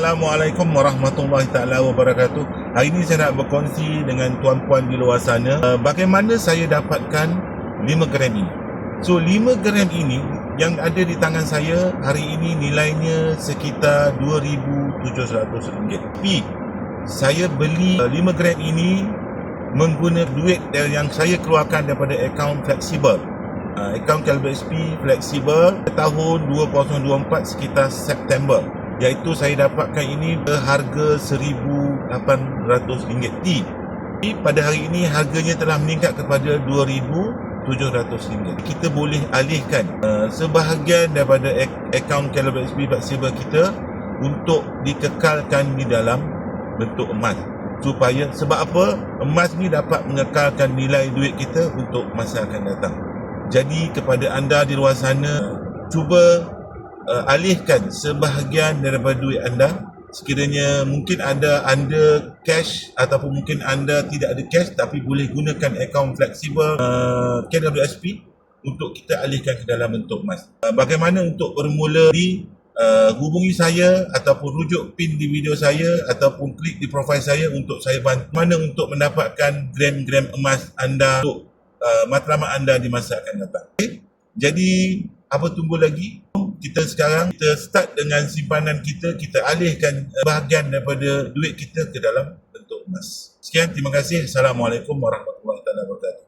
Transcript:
Assalamualaikum warahmatullahi taala wabarakatuh. Hari ini saya nak berkongsi dengan tuan-puan di luar sana uh, bagaimana saya dapatkan 5 gram ini. So 5 gram ini yang ada di tangan saya hari ini nilainya sekitar RM2,700. Tapi saya beli uh, 5 gram ini menggunakan duit yang saya keluarkan daripada akaun fleksibel. Uh, akaun SP fleksibel tahun 2024 sekitar September iaitu saya dapatkan ini berharga RM1,800 T. Tapi pada hari ini harganya telah meningkat kepada RM2,700. Kita boleh alihkan uh, sebahagian daripada ak- akaun Caliber XP Flexible kita untuk dikekalkan di dalam bentuk emas. Supaya sebab apa? Emas ni dapat mengekalkan nilai duit kita untuk masa akan datang. Jadi kepada anda di luar sana cuba uh, alihkan sebahagian daripada duit anda sekiranya mungkin ada anda cash ataupun mungkin anda tidak ada cash tapi boleh gunakan akaun fleksibel uh, KWSP untuk kita alihkan ke dalam bentuk emas. Uh, bagaimana untuk bermula di uh, hubungi saya ataupun rujuk pin di video saya ataupun klik di profil saya untuk saya bantu mana untuk mendapatkan gram-gram emas anda untuk uh, matlamat anda di masa akan datang. Okay? Jadi apa tunggu lagi? Kita sekarang kita start dengan simpanan kita, kita alihkan uh, bahagian daripada duit kita ke dalam bentuk emas. Sekian, terima kasih. Assalamualaikum warahmatullahi